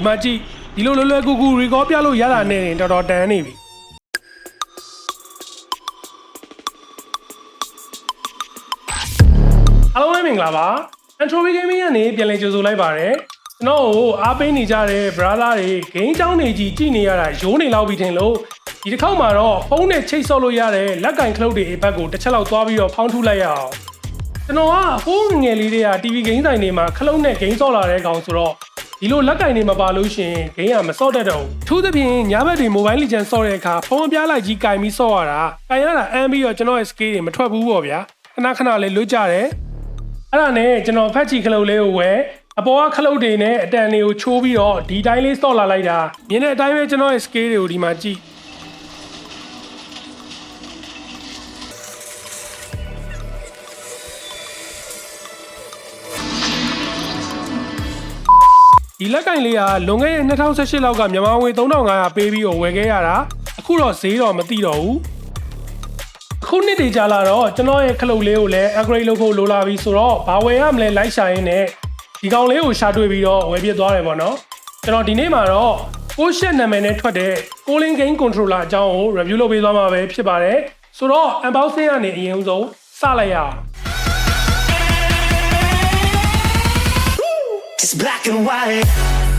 ဒီမှာကြည့်ဒီလိုလွယ်လွယ်ကူကူ record ပြလို့ရတာနဲ့ရင်တော်တော်တန်နေပြီအားလုံးလည်းမင်္ဂလာပါ Entropy Gaming ကနေပြန်လည်ကြိုဆိုလိုက်ပါတယ်ကျွန်တော်ကိုအားပေးနေကြတဲ့ brother တွေ game ကျောင်းနေကြီးကြည့်နေရတာရိုးနေလောက်ပြီထင်လို့ဒီတစ်ခေါက်မှာတော့ဖုန်းနဲ့ချိတ်ဆော့လို့ရတဲ့လက်ကင်ခလုတ်တွေအဘက်ကိုတစ်ချက်လောက်သွားပြီးတော့ဖောင်းထုလိုက်ရအောင်ကျွန်တော်ကဟိုးငယ်ငယ်လေးတွေက TV ဂိမ်းဆိုင်တွေမှာခလုံးနဲ့ဂိမ်းဆော့လာတဲ့ကောင်ဆိုတော့ ဒီလိုလက်ကင်တွေမပါလို့ရှရင်ဂိမ်းကမဆော့တတ်တော့ဘူး။ထူးသဖြင့်ညဘက်တွေ Mobile Legends ဆော့တဲ့အခါဖုန်းအပြားလိုက်ကြီးကင်ပြီးဆော့ရတာကင်ရတာအမ်းပြီးတော့ကျွန်တော်ရဲ့ scale တွေမထွက်ဘူးပေါ့ဗျာ။ခဏခဏလေးလွတ်ကြတယ်။အဲ့ဒါနဲ့ကျွန်တော်ဖက်ချီခလုတ်လေးကိုဝယ်အပေါ်ကခလုတ်တွေနဲ့အတန်တွေကိုချိုးပြီးတော့ဒီတိုင်းလေးဆော့လာလိုက်တာမြင်တဲ့အတိုင်းပဲကျွန်တော်ရဲ့ scale တွေကိုဒီမှာကြည့် ဒီလက်ကင်လေးကလွန်ခဲ့တဲ့2018လောက်ကမြန်မာငွေ3500ပေးပြီးတော့ဝယ်ခဲ့ရတာအခုတော့ဈေးတော့မသိတော့ဘူးအခုနှစ်တည်ကြလာတော့ကျွန်တော်ရဲ့ခလုတ်လေးကိုလည်း upgrade လုပ်ဖို့လိုလာပြီဆိုတော့ဘာဝယ်ရမလဲလိုက်ရှာရင်းနဲ့ဒီကောင်လေးကိုရှာတွေ့ပြီးတော့ဝယ်ပြစ်သွားတယ်ပေါ့နော်ကျွန်တော်ဒီနေ့မှာတော့ကိုရှက်နာမည်နဲ့ထွက်တဲ့ Calling Game Controller အကြောင်းကို review လုပ်ပေးသွားမှာပဲဖြစ်ပါတယ်ဆိုတော့ unboxing ကနေအရင်ဆုံးစလိုက်ရအောင် It's black and white.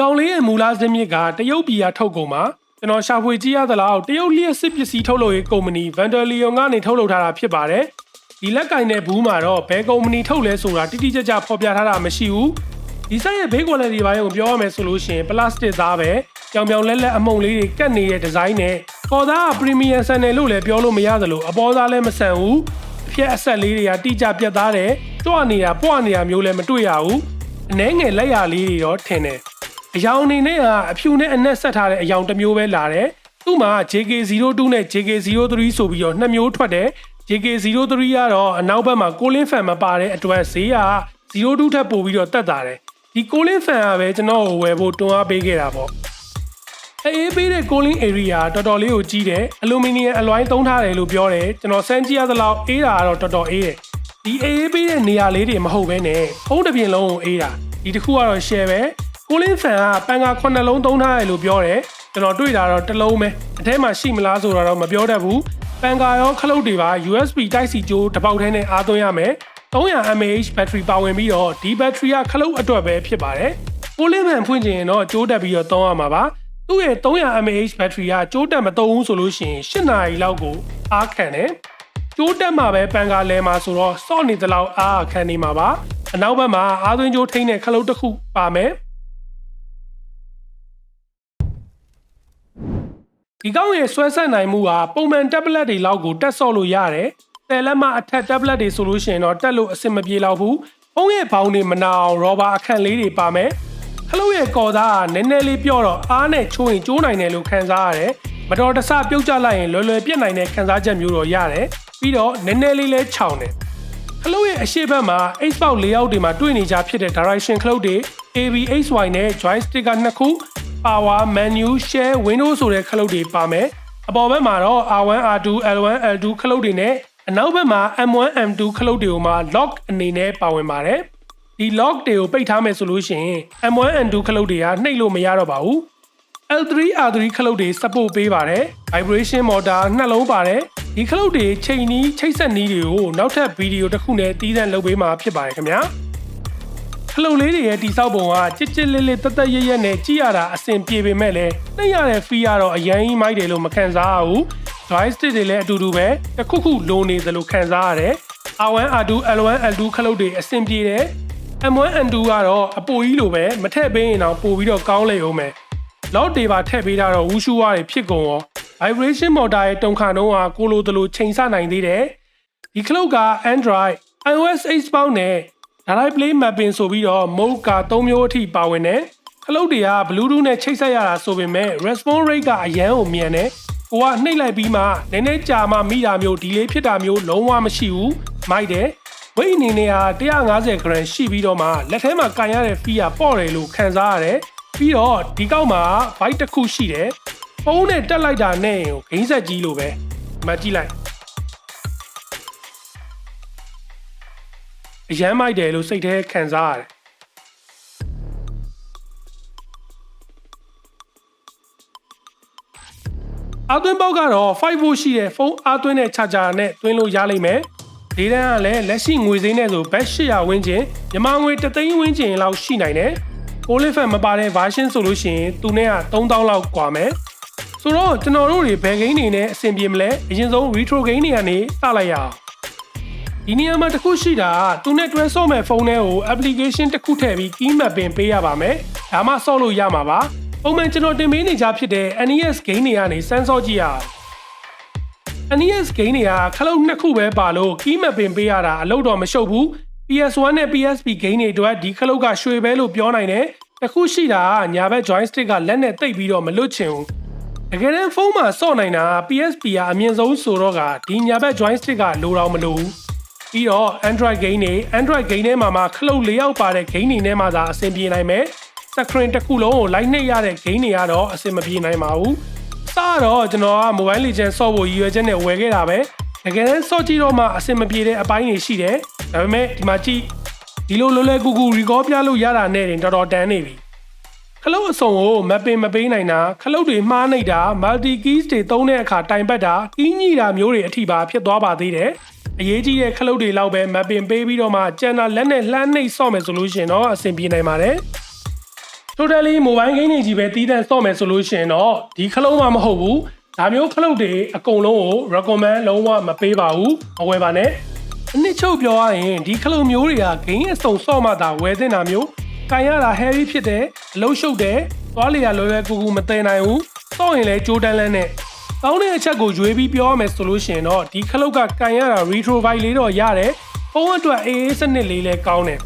ကောင်လေးရဲ့မူလဇင်းမြစ်ကတရုတ်ပြည်ကထုတ်ကုန်မှာကျွန်တော်ရှာဖွေကြည့်ရသလောက်တရုတ်လျှက်စစ်ပစ္စည်းထုတ်လုပ်ရေးကုမ္ပဏီ Vandalion ကနေထုတ်လုပ်ထားတာဖြစ်ပါတယ်ဒီလက်ကင်တဲ့ဘူးမှာတော့ဘယ်ကုမ္ပဏီထုတ်လဲဆိုတာတိတိကျကျဖော်ပြထားတာမရှိဘူးဒီဆိုင်ရဲ့ဘေး quality ဘိုင်းကိုပြောရမယ်ဆိုလို့ရှိရင်ပလတ်စတစ်သားပဲကြောင်ပြောင်လက်လက်အမုံလေးတွေကတ်နေတဲ့ဒီဇိုင်းနဲ့ခေါ်သားက premium ဆန်တယ်လို့လည်းပြောလို့မရသလိုအပေါ်သားလည်းမဆန်ဘူးအဖြက်အဆက်လေးတွေကတိကျပြတ်သားတယ်ကြွနေတာပွနေတာမျိုးလည်းမတွေ့ရဘူးအနှဲငယ်လက်ရလေးတွေတော့ထင်တယ် အယောင်အနေနဲ့ကအဖြူနဲ့အနက်ဆက်ထားတဲ့အယောင်တစ်မျိုးပဲလာတယ်။သူ့မှာ JK02 နဲ့ JK03 ဆိုပြီးတော့နှစ်မျိုးထွက်တယ်။ JK03 ကတော့အနောက်ဘက်မှာကိုလင်းဖန်မပါတဲ့အတွက်ဈေးက02ထက်ပိုပြီးတော့တက်တာတယ်။ဒီကိုလင်းဖန်ကပဲကျွန်တော်ကိုဝယ်ဖို့တွန်းအားပေးခဲ့တာပေါ့။အေးပေးတဲ့ cooling area တော်တော်လေးကိုကြီးတယ်။ aluminum အလွိုင်းသုံးထားတယ်လို့ပြောတယ်။ကျွန်တော်စမ်းကြည့်ရသလောက်အေးတာကတော့တော်တော်အေးတယ်။ဒီအေးပေးတဲ့နေရာလေးတွေမဟုတ်ဘဲနဲ့ဖုံးတစ်ပြင်လုံးကိုအေးတာ။ဒီတစ်ခုကတော့ share ပဲ။ ကိုလင်းဖန်ကပန်က9လုံးသုံးထားတယ်လို့ပြောတယ်ကျွန်တော်တွေ့တာတော့တစ်လုံးပဲအထဲမှာရှိမလားဆိုတာတော့မပြောတတ်ဘူးပန်ကာရောခလုတ်တွေပါ USB Type C ကြိုးတစ်ပေါက်ထဲနဲ့အားသွင်းရမယ်300 mAh battery ပါဝင်ပြီးတော့ဒီ battery ကခလုတ်အတွက်ပဲဖြစ်ပါတယ်ကိုလင်းဖန်ဖွင့်ချင်ရင်တော့ကြိုးတက်ပြီးတော့သုံးရမှာပါသူ့ရဲ့ 300 mAh battery ကကြိုးတက်မသုံးဘူးဆိုလို့ရှိရင်8နာရီလောက်ကိုအားခံတယ်ကျိုးတက်မှာပဲပန်ကာလဲမှာဆိုတော့စော့နေသလောက်အားခံနေမှာပါအနောက်ဘက်မှာအားသွင်းကြိုးထိန်းတဲ့ခလုတ်တစ်ခုပါမယ် ဒီကောင်းရဲ့ဆွဲဆက်နိုင်မှုဟာပုံမှန် tablet တွေလောက်ကိုတက်ဆော့လို့ရတယ်။တယ်လက်မအထက် tablet တွေဆိုလို့ရှိရင်တော့တက်လို့အဆင်မပြေတော့ဘူး။ဖုန်းရဲ့ဘောင်းတွေမနာအောင်ရောဘာအခန့်လေးတွေပါမယ်။ခလုတ်ရဲ့ကော်သားကနည်းနည်းလေးပြော့တော့အားနဲ့ချိုးရင်ကျိုးနိုင်တယ်လို့ခံစားရတယ်။မတော်တဆပြုတ်ကျလိုက်ရင်လွယ်လွယ်ပြက်နိုင်တဲ့ခံစားချက်မျိုးတော့ရတယ်။ပြီးတော့နည်းနည်းလေးလဲခြောင်တယ်။ခလုတ်ရဲ့အရှိတ်ဘက်မှာ Xbox ၄ယောက်တွေမှာတွေ့နေကြဖြစ်တဲ့ direction ခလုတ်တွေ ABXY နဲ့ joystick ကနှစ်ခု power menu share window ဆိုတဲ့ခလုတ်တွေပါမယ်အပေါ်ဘက်မှာတော့ R1 R2 L1 L2 ခလုတ်တွေနဲ့အနောက်ဘက်မှာ M1 M2 ခလုတ်တွေကိုမှ lock အနေနဲ့ပါဝင်ပါတယ်ဒီ lock တွေကိုပိတ်ထားမယ်ဆိုလို့ရှိရင် M1 M2 ခလုတ်တွေကနှိပ်လို့မရတော့ပါဘူး L3 R3 ခလုတ်တွေ support ပေးပါတယ် vibration motor နှလုံးပါတယ်ဒီခလုတ်တွေချိန်နီးချိတ်ဆက်နီးတွေကိုနောက်ထပ်ဗီဒီယိုတစ်ခုနဲ့တီးသန့်လုပ်ပေးမှာဖြစ်ပါတယ်ခင်ဗျာ ခလုတ်လေးတွေရဲ့တိဆောက်ပုံကကြစ်ကြစ်လေးလေးတက်တက်ရရက်နဲ့ကြည့်ရတာအဆင်ပြေပေမဲ့လည်းနှိပ်ရတဲ့ feel ကတော့အရင်မိုက်တယ်လို့မခံစားရဘူး joystick တွေလည်းအတူတူပဲတစ်ခုခုလိုနေသလိုခံစားရတယ် R1 R2 L1 L2 ခလုတ်တွေအဆင်ပြေတယ် M1 M2 ကတော့အပိုကြီးလိုပဲမထည့်ပေးရင်တော့ပိုပြီးတော့ကောင်းလေအောင်မယ်လောက်တွေပါထည့်ပေးတာတော့ဝူရှူဝါတွေဖြစ်ကုန်ရော vibration motor ရဲ့တုံခါနှုံးဟာကိုလိုတလိုချိန်ဆနိုင်သေးတယ်ဒီခလုတ်က Android iOS 8ပေါင်းနဲ့ Direct Play Mapping ဆိုပြီးတော့ mode က3မျိုးအထိပါဝင်တယ်ခလုတ်တွေက Bluetooth နဲ့ချိတ်ဆက်ရတာဆိုပေမဲ့ response rate ကအရန်ကိုမြန်တယ်ကိုကနှိပ်လိုက်ပြီးမှနည်းနည်းကြာမှမိတာမျိုး delay ဖြစ်တာမျိုးလုံးဝမရှိဘူးမိုက်တယ်ဝိတ်အနေနဲ့ဟာ150 gram ရှိပြီးတော့မှလက်ထဲမှာကန်ရတဲ့ fee ကပေါ့တယ်လို့ခံစားရတယ်ပြီးတော့ဒီကောက်မှာ byte တစ်ခုရှိတယ်ဖုန်းနဲ့တက်လိုက်တာနဲ့ကိုဂိမ်းဆက်ကြီးလို့ပဲဒီမှာကြည့်လိုက် အရမ်းမိုက်တယ်လို့စိတ်ထဲခံစားရတယ်အသွင်းပေါက်ကတော့5 volt ရှိတဲ့ဖုန်းအသွင်းတဲ့ charger နဲ့တွင်းလို့ရလိမ့်မယ်။ဒီတန်းကလည်းလက်ရှိငွေစင်းနဲ့ဆိုဘတ်800ဝန်းကျင်မြန်မာငွေ3သိန်းဝန်းကျင်လောက်ရှိနိုင်တယ်။ကိုလစ်ဖက်မပါတဲ့ version ဆိုလို့ရှိရင်သူနဲ့က3000လောက်กว่าမယ်။ဆိုတော့ကျွန်တော်တို့တွေဘယ်ဂိမ်းနေနဲ့အဆင်ပြေမလဲအရင်ဆုံး retro game တွေကနေစလိုက်ရအောင်။ ဒီနေရာမှာတစ်ခုရှိတာကသူနဲ့တွဲဆော့မဲ့ဖုန်းထဲကို application တစ်ခုထည့်ပြီး key map ပင်ပေးရပါမယ်။ဒါမှဆော့လို့ရမှာပါ။ပုံမှန်ကျွန်တော်တင်ပေးနေကြဖြစ်တဲ့ NES game တွေကနေစမ်းဆော့ကြည့်ရအောင်။ NES game တွေကခလုတ်နှစ်ခုပဲပါလို့ key map ပင်ပေးရတာအလုပ်တော့မရှုပ်ဘူး PS1 နဲ့ PSP game တွေအတွက်ဒီခလုတ်ကရွှေပဲလို့ပြောနိုင်တယ်။တစ်ခုရှိတာကညာဘက် joystick ကလက်နဲ့တိတ်ပြီးတော့မလွတ်ချင်ဘူး။တကယ်တမ်းဖုန်းမှာစော့နိုင်တာ PSP ကအမြင့်ဆုံးဆိုတော့ကဒီညာဘက် joystick ကလိုတော့မလိုဘူး။ ပြီးတော့ Android game တွေ Android game ထဲမှာမှခလုတ်၄ယောက်ပါတဲ့ game တွေထဲမှာသာအဆင်ပြေနိုင်မယ်။ screen တစ်ခုလုံးကိုလိုက်နှိပ်ရတဲ့ game တွေကတော့အဆင်မပြေနိုင်ပါဘူး။စတော့ကျွန်တော်က Mobile Legends ဆော့ဖို့ရည်ရွယ်ချက်နဲ့ဝယ်ခဲ့တာပဲ။တကယ်တမ်းဆော့ကြည့်တော့မှအဆင်မပြေတဲ့အပိုင်းတွေရှိတယ်။ဒါပေမဲ့ဒီမှာကြည့်ဒီလိုလွယ်လွယ်ကူကူ record ပြလို့ရတာနဲ့တင်တော်တော်တန်းနေပြီ။ခလုတ်အစုံကိုမပင်မပေးနိုင်တာခလုတ်တွေမှားနှိပ်တာ multi keys တွေသုံးတဲ့အခါတိုင်ပတ်တာကီးညိတာမျိုးတွေအထိပါဖြစ်သွားပါသေးတယ်။ အရေးကြီးတဲ့ခလုတ်တွေလောက်ပဲမပင်ပေးပြီးတော့မှကျန်တာလက်နဲ့လှမ်းနှိပ်ဆော့မယ်ဆိုလို့ရှိရင်တော့အဆင်ပြေနိုင်ပါတယ်။ totally mobile game တွေကြီးပဲတီးတန့်စော့မယ်ဆိုလို့ရှိရင်တော့ဒီခလုံးမှမဟုတ်ဘူးဒါမျိုးခလုတ်တွေအကုန်လုံးကို recommend လုံးဝမပေးပါဘူးမဝယ်ပါနဲ့အနစ်ချုပ်ပြောရရင်ဒီခလုတ်မျိုးတွေက game အစုံစော့မှသာဝယ်သင့်တာမျိုးကန်ရတာ heavy ဖြစ်တယ်အလုံးရှုပ်တယ်သွားလေရလွယ်လွယ်ကူကူမသိနိုင်ဘူးစော့ရင်လည်းကြိုးတန်းလန်းနဲ့ ကောင်းတဲ့အချက်ကိုရွေးပြီးပြောရမယ်ဆိုလို့ရှိရင်တော့ဒီခလုတ်ကကန်ရတာ retro vibe လေးတော့ရတယ်ဖုန်းအတွက်အေးအေးစနစ်လေးလည်းကောင်းတယ်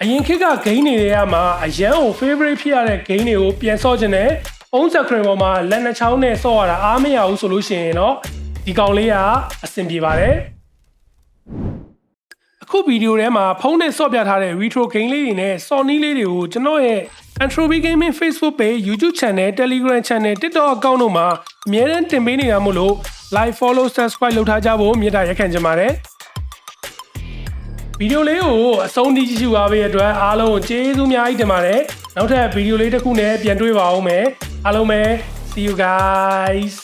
အရင်ခေတ်ကဂိမ်းတွေတွေကမှအရန်ကို favorite ဖြစ်ရတဲ့ဂိမ်းတွေကိုပြန်ဆော့ခြင်းနဲ့အုံးစခရင်ပေါ်မှာလက်နှချောင်းနဲ့ဆော့ရတာအားမရဘူးဆိုလို့ရှိရင်တော့ဒီကောင်လေးကအဆင်ပြေပါတယ် အခုဗီဒီယိုထဲမှာဖုန်းနဲ့ဆော့ပြထားတဲ့ retro game လေးတွေနဲ့ဆော့နီးလေးတွေကိုကျွန်တော်ရဲ့ Entropy Gaming Facebook page YouTube channel Telegram channel TikTok account တို့မှာအမြဲတမ်းတင်ပေးနေတာမို့လို့ like follow subscribe လုပ်ထားကြဖို့မေတ္တာရက်ခံချင်ပါတယ်ဗီဒီယိုလေးကိုအဆုံးထိကြည့်ရှုပါပေးတဲ့အတွက်အားလုံးကိုကျေးဇူးအများကြီးတင်ပါတယ်နောက်ထပ်ဗီဒီယိုလေးတစ်ခုနဲ့ပြန်တွေ့ပါဦးမယ်အားလုံးပဲ see you guys